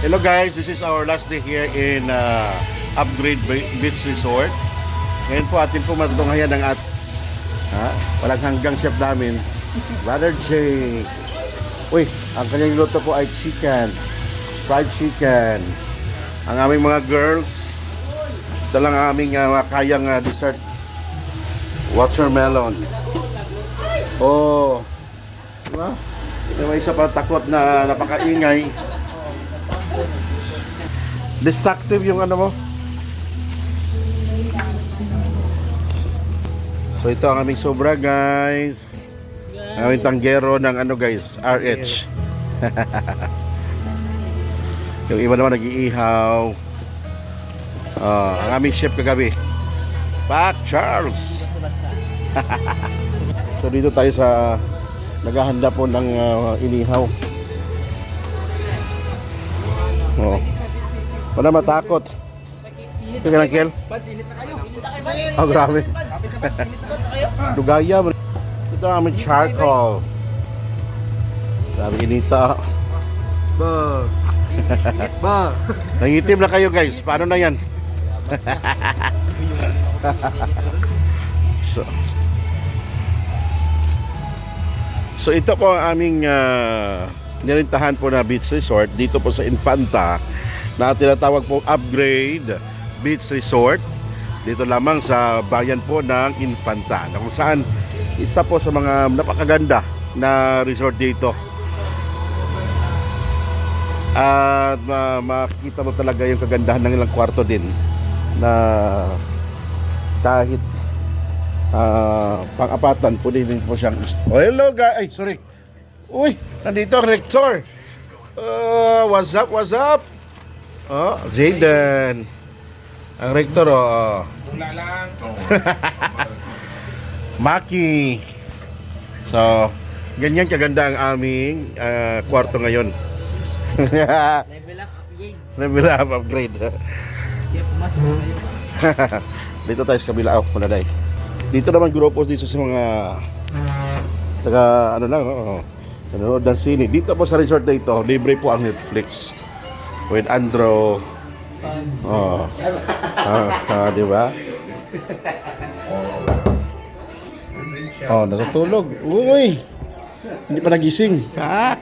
Hello guys, this is our last day here in uh, Upgrade Be- Beach Resort. Ngayon po atin po matutunghayan ng at ha, walang hanggang chef namin, Brother Jay. Uy, ang kanyang luto po ay chicken, fried chicken. Ang aming mga girls, ito lang ang aming uh, kayang uh, dessert, watermelon. Oh, diba? May isa pa takot na napakaingay. Destructive yung ano mo. So ito ang aming sobra guys. Ang aming tanggero ng ano guys, RH. yung iba naman nag-iihaw. Ah, ang aming chef kagabi. Pak Charles. so dito tayo sa naghahanda po ng ah, inihaw. Oh. Wala matakot. Ka lang, Kel? Pansinit na kayo. Oh, grabe. Dugaya. Ito ang aming charcoal. Sabi inita. Ba. Ba. Nangitim na kayo guys. Paano na yan? so, so ito po ang aming uh, nilintahan po na beach resort dito po sa Infanta na tinatawag po upgrade beach resort dito lamang sa bayan po ng Infanta na kung saan isa po sa mga napakaganda na resort dito. At ma- makikita mo talaga yung kagandahan ng ilang kwarto din na kahit ah, pang-apatan pwede din po siyang oh, hello guys ay sorry. Uy nandito ang rector. Uh, what's up what's up oh Jaden ang rector oh Wala lang. Maki so ganyan kaganda ang aming ah, kwarto ngayon Level up. Upgrade. Level up, upgrade. Kaya pumasok na dito tayo sa kabila. Oh, manaday. Dito naman grupo dito sa mga taga ano lang, oh, nanonood ng sine. Dito po sa resort na ito, libre po ang Netflix. With Andro. Oh. Ah, ah, di ba? Oh, natutulog. Uy! Hindi pa nagising. Kak!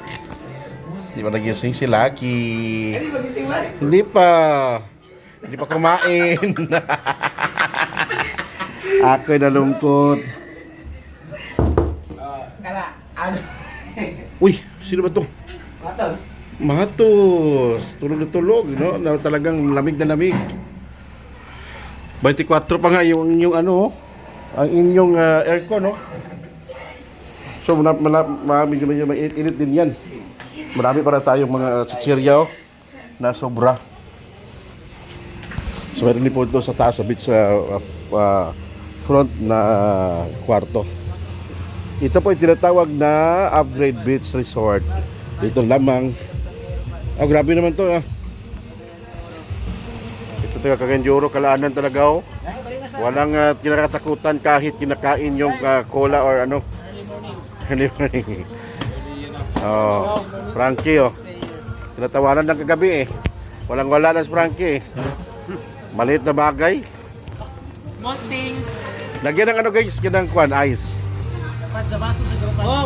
Hindi pa nagising si Lucky. Hindi pa. Hindi pa kumain. Ako'y nalungkot. Kala. Ano? Uy, sino ba to? Matos. Matos. Tulog na tulog, no? Na talagang lamig na lamig. 24 pa nga yung yung ano, ang inyong ah, aircon, no? So, mala, mala, marami medyo mainit-init din yan. Marami para tayong mga chichirya, oh, na sobra. So, meron din po ito sa taas, sa beach, sa ah, front na kwarto. Ito po yung tinatawag na Upgrade Beach Resort. Dito lamang. Oh, grabe naman to ah. Ito taga Kaganjuro, kalaanan talaga oh. Walang uh, kinakatakutan kahit kinakain yung ah, cola or ano. Early morning. oh, Frankie oh. Tinatawanan ng kagabi eh. Walang wala na si Frankie eh. Maliit na bagay. Things. Lagyan ng ano guys, yan ng kwan, ice. Dapat sa baso sa grupo. Oh,